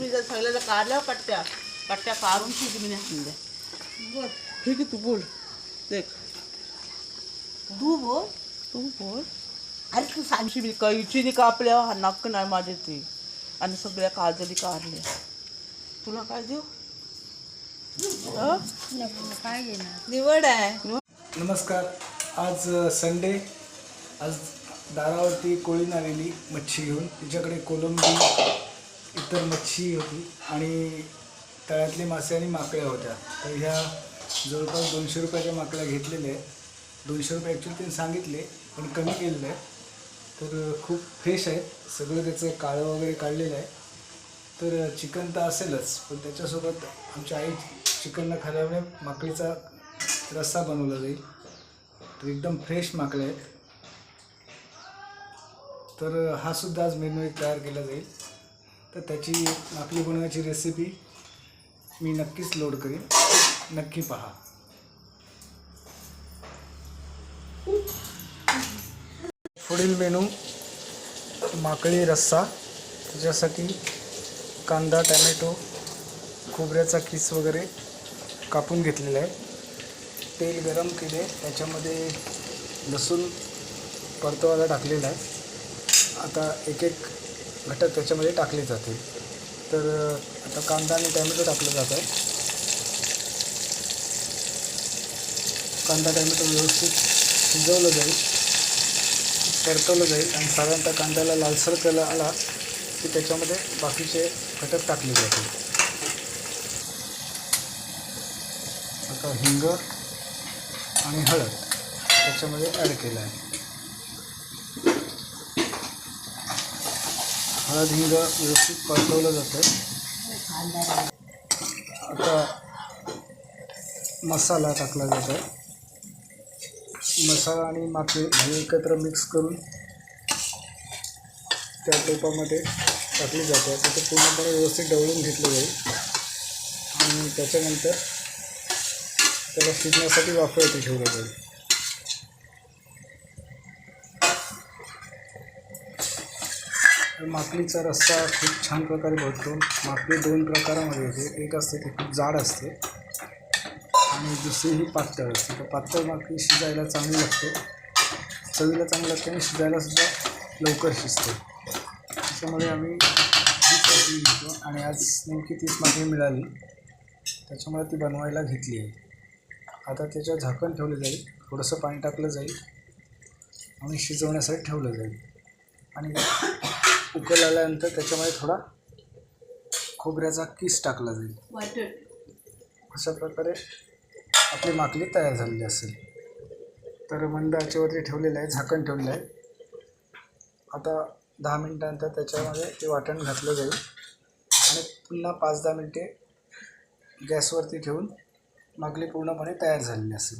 मी सगळ्याला काढल्या कट्ट्या कट्ट्या काढून ठीक मी आणल्या ठीक आहे तू बोल. देख. तू बोल. तू बोल. अरे तू सांग आमची मी कैचीने कापल्या हा नक्क नाही माझे ती आणि सगळ्या काजली काढल्या तुला काय देऊ? हं? काय घेणार निवड आहे. नमस्कार. आज संडे आज दारावरती कोळीन आलेली मच्छी घेऊन तिच्याकडे कोलंबी इतर मच्छी होती आणि तळ्यातले मासे आणि माकड्या होत्या. तर ह्या जवळपास दोनशे रुपयाच्या माकड्या घेतलेल्या आहे दोनशे रुपये ॲक्च्युली त्यांनी सांगितले पण कमी केलेलं आहे तर खूप फ्रेश आहेत. सगळं त्याचं काळं वगैरे काढलेलं आहे. तर चिकन तर असेलच पण त्याच्यासोबत आमच्या आई चिकनला खाल्यामुळे माकडीचा रस्सा बनवला जाईल. तर एकदम फ्रेश माकडे आहेत. तर हा सुद्धा आज मेनू एक तयार केला जाईल. तर त्याची आपली बनवण्याची रेसिपी मी नक्कीच लोड करीन. नक्की पहा. पुढील मेनू माकळी रस्सा. त्याच्यासाठी कांदा टॅमॅटो खोबऱ्याचा किस वगैरे कापून घेतलेला आहे. तेल गरम केले. त्याच्यामध्ये लसूण परतवायला टाकलेला आहे. आता एक एक घटक त्याच्यामध्ये टाकले जातील. तर आता कांदा आणि टॅमॅटो टाकलं जातं आहे कांदा टॅमॅटो व्यवस्थित शिजवलं जाईल परतवलं जाईल आणि साधारणतः कांद्याला लालसर कलर आला की त्याच्यामध्ये बाकीचे घटक टाकले जातील. आता हिंग आणि हळद त्याच्यामध्ये ॲड केलं आहे. हळद हिंग व्यवस्थित परतवलं जातं आता मसाला टाकला जातो मसाला आणि माती हे एकत्र मिक्स करून त्या टोपामध्ये टाकली जाते. आता ते पूर्णपणे व्यवस्थित डवळून घेतलं जाईल. आणि त्याच्यानंतर त्याला शिजण्यासाठी वापरायचं ठेवलं जाईल. तर माकडीचा रस्ता खूप छान प्रकारे बनतो माकडी दोन प्रकारामध्ये येते एक असते ती खूप जाड असते आणि दुसरी ही पातळ असते. तर पातळ माकडी शिजायला चांगली लागते. चवीला चांगली लागते आणि शिजायलासुद्धा लवकर शिजते. त्याच्यामुळे आम्ही हीच माकडी घेतो आणि आज नेमकी तीच माकडी मिळाली. त्याच्यामुळे ती बनवायला घेतली आहे. आता त्याच्यावर झाकण ठेवलं जाईल. थोडंसं पाणी टाकलं जाईल आणि शिजवण्यासाठी ठेवलं जाईल. आणि उकल आल्यानंतर त्याच्यामध्ये थोडा खोबऱ्याचा किस टाकला जाईल. अशा प्रकारे आपली माकली तयार झालेली असेल. तर मंद आचेवरती ठेवलेलं आहे झाकण ठेवलेलं आहे. आता दहा मिनटानंतर त्याच्यामध्ये ते वाटण घातलं जाईल. आणि पुन्हा पाच दहा मिनटे गॅसवरती ठेवून मागली पूर्णपणे तयार झालेली असेल.